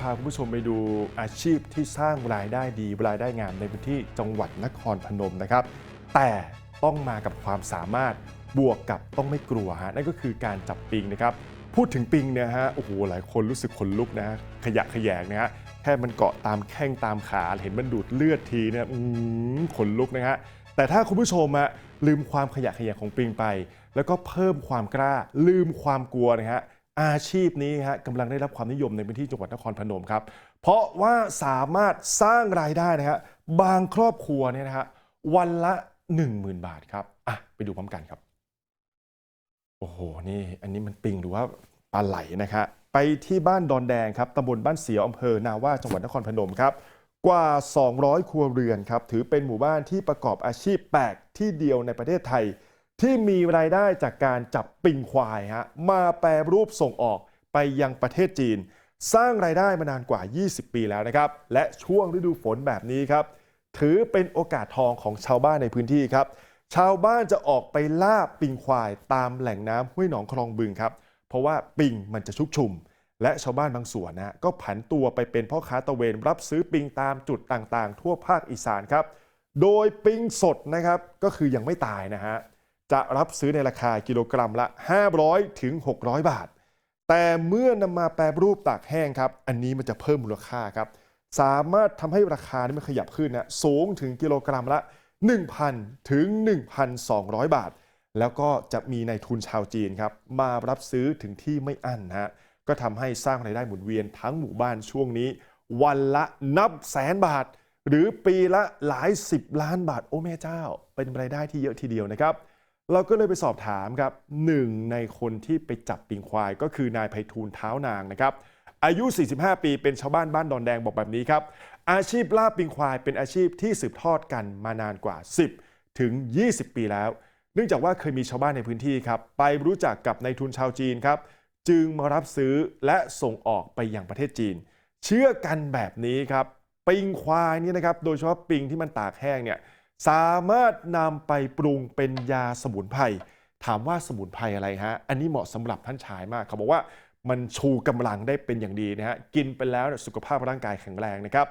พาคุณผู้ชมไปดูอาชีพที่สร้างรายได้ดีรายได้งามในพื้นที่จังหวัดนครพนมนะครับ แต่ต้องมากับความสามารถบวกกับต้องไม่กลัวฮะนั่นก็คือการจับปิงนะครับ พูดถึงปิงเนี่ยฮะโอ้โหหลายคนรู้สึกขนลุกนะขยะขยงนะฮะแค่มันเกาะตามแข้งตามขาเห็นมันดูดเลือดทีเนี่ยอืมขนลุกนะฮะแต่ถ้าคุณผู้ชมอะลืมความขยะขยงของปิงไป แล้วก็เพิ่มความกล้าลืมความกลัวนะฮะ อาชีพนี้ฮะกำลังได้รับความนิยมในพื้นที่จังหวัดนครพนมครับ เพราะว่าสามารถสร้างรายได้นะฮะบางครอบครัวเนี่ยนะฮะวันละ 10,000 บาทครับอะไปดูพร้อมกันครับ โอ้โหนี่อันนี้มันปิงหรือว่าปลาไหลนะครับไปที่บ้านดอนแดงครับตำบลบ้านเสียวอำเภอนาว่าจังหวัดนครพนมครับกว่า 200 ครัวเรือนครับถือเป็นหมู่บ้านที่ประกอบอาชีพแปลกที่เดียวในประเทศไทย ที่มีรายได้จากการจับปิงควายฮะมาแปรรูปส่งออกไปยังประเทศจีน สร้างรายได้มานานกว่า 20 ปีแล้วนะครับ และช่วงฤดูฝนแบบนี้ครับ ถือเป็นโอกาสทองของชาวบ้านในพื้นที่ครับ ชาวบ้านจะออกไปล่าปิงควายตามแหล่งน้ำห้วยหนองคลองบึงครับ เพราะว่าปิงมันจะชุกชุม และชาวบ้านบางส่วนนะก็ผันตัวไปเป็นพ่อค้าตะเวนรับซื้อปิงตามจุดต่างๆ ทั่วภาคอีสานครับ โดยปิงสดนะครับก็คือยังไม่ตายนะฮะ จะรับซื้อในราคากิโลกรัมละ 500 ถึง 600 บาท แต่เมื่อนำมาแปรรูปตากแห้งครับ อันนี้มันจะเพิ่มมูลค่าครับ สามารถทำให้ราคานี่มันขยับขึ้นนะสูงถึงกิโลกรัมละ 1,000 ถึง 1,200 บาท แล้วก็จะมีในทุนชาวจีนครับ มารับซื้อถึงที่ไม่อั้นนะฮะก็ทำให้สร้างรายได้หมุนเวียนทั้งหมู่บ้านช่วงนี้ วันละนับแสนบาท หรือปีละหลาย 10 ล้านบาทโอ้แม่เจ้า เป็นรายได้ที่เยอะทีเดียวนะครับ เราก็เลยไปสอบถามครับหนึ่งในคนที่ไปจับปิงควาย ก็คือนายไพฑูรย์เท้านางนะครับ อายุ 45 ปีเป็นชาวบ้านบ้านดอนแดงบอกแบบนี้ครับ อาชีพล่าปิงควายเป็นอาชีพที่สืบทอดกันมานานกว่า 10 ถึง 20 ปีแล้ว เนื่องจากว่าเคยมีชาวบ้านในพื้นที่ครับไปรู้จักกับนายทุนชาวจีนครับ จึงมารับซื้อและส่งออกไปยังประเทศจีน เชื่อกันแบบนี้ครับ ปิงควายนี่นะครับ โดยเฉพาะปิงที่มันตากแห้งเนี่ย สามารถนำไปปรุงเป็นยาสมุนไพรถามว่าสมุนไพรอะไรฮะ อันนี้เหมาะสำหรับท่านชายมาก เขาบอกว่ามันชูกำลังได้เป็นอย่างดีนะฮะ กินไปแล้วสุขภาพร่างกายแข็งแรงนะครับ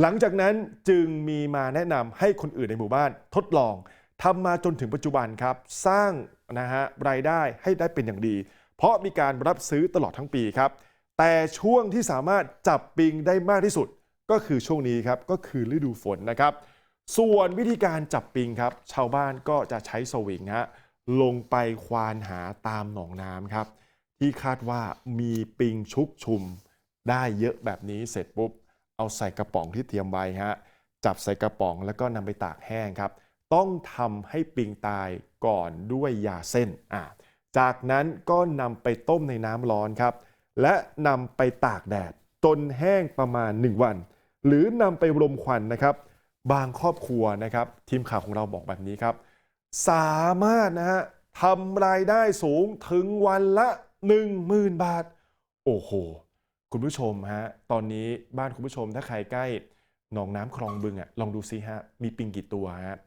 หลังจากนั้นจึงมีมาแนะนำให้คนอื่นในหมู่บ้านทดลองทำมาจนถึงปัจจุบันครับ สร้างนะฮะรายได้ให้ได้เป็นอย่างดี เพราะมีการรับซื้อตลอดทั้งปีครับ แต่ช่วงที่สามารถจับปิงได้มากที่สุด ก็คือช่วงนี้ครับก็คือฤดูฝนนะครับ ส่วนวิธีการจับปิงครับ ชาวบ้านก็จะใช้สวิงฮะลงไปควานหาตามหนองน้ำครับ ที่คาดว่ามีปิงชุกชุมได้เยอะแบบนี้เสร็จปุ๊บ เอาใส่กระป๋องที่เตรียมไว้ฮะจับใส่กระป๋องแล้วก็นำไปตากแห้งครับ ต้องทำให้ปิงตายก่อนด้วยยาเส้นอะจากนั้นก็นำไปต้มในน้ำร้อนครับ และนำไปตากแดดจนแห้งประมาณ 1 วัน หรือนำไปรมควันนะครับ บางครอบครัวนะครับ ทีมข่าวของเราบอกแบบนี้ครับ สามารถนะฮะทำรายได้สูงถึงวันละ 10,000 บาท โอ้โห คุณผู้ชมฮะตอนนี้บ้านคุณผู้ชมถ้าใครใกล้หนองน้ำคลองบึงอะลองดูซิฮะมีปิงกี่ตัวฮะ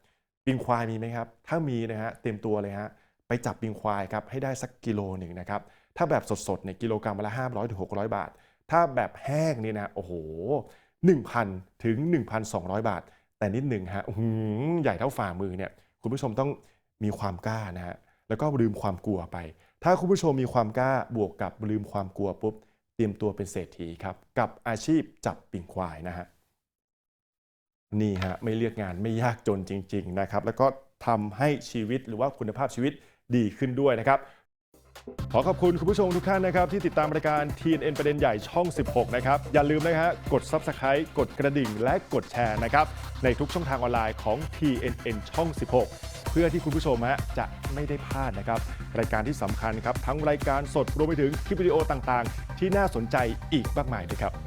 ปิงควายมีไหมครับ ถ้ามีนะฮะเต็มตัวเลยฮะไปจับปิงควายครับให้ได้สักกิโลหนึ่งนะครับถ้าแบบสดๆเนี่ยกิโลกรัมละ500ถึง600 บาท ถ้าแบบแห้งนี่นะโอ้โห1,000ถึง1,200 บาท แต่นิดหนึ่งฮะใหญ่เท่าฝ่ามือเนี่ยคุณผู้ชมต้องมีความกล้านะฮะแล้วก็ลืมความกลัวไป ถ้าคุณผู้ชมมีความกล้าบวกกับลืมความกลัวปุ๊บเตรียมตัวเป็นเศรษฐีครับกับอาชีพจับปิงควายนะฮะนี่ฮะไม่เลือกงานไม่ยากจนจริง ๆ นะครับ แล้วก็ทำให้ชีวิตหรือว่าคุณภาพชีวิตดีขึ้นด้วยนะครับ ขอขอบคุณคุณผู้ชมทุกท่านนะครับ ที่ติดตามรายการ TNN ประเด็นใหญ่ช่อง 16 นะครับ อย่าลืมนะฮะกด Subscribe กดกระดิ่งและกดแชร์นะครับ ในทุกช่องทางออนไลน์ของ TNN ช่อง 16 เพื่อที่คุณผู้ชมฮะจะไม่ได้พลาดนะครับ รายการที่สำคัญครับ ทั้งรายการสดรวมไปถึงคลิปวิดีโอต่างๆ ที่น่าสนใจอีกมากมายเลยครับ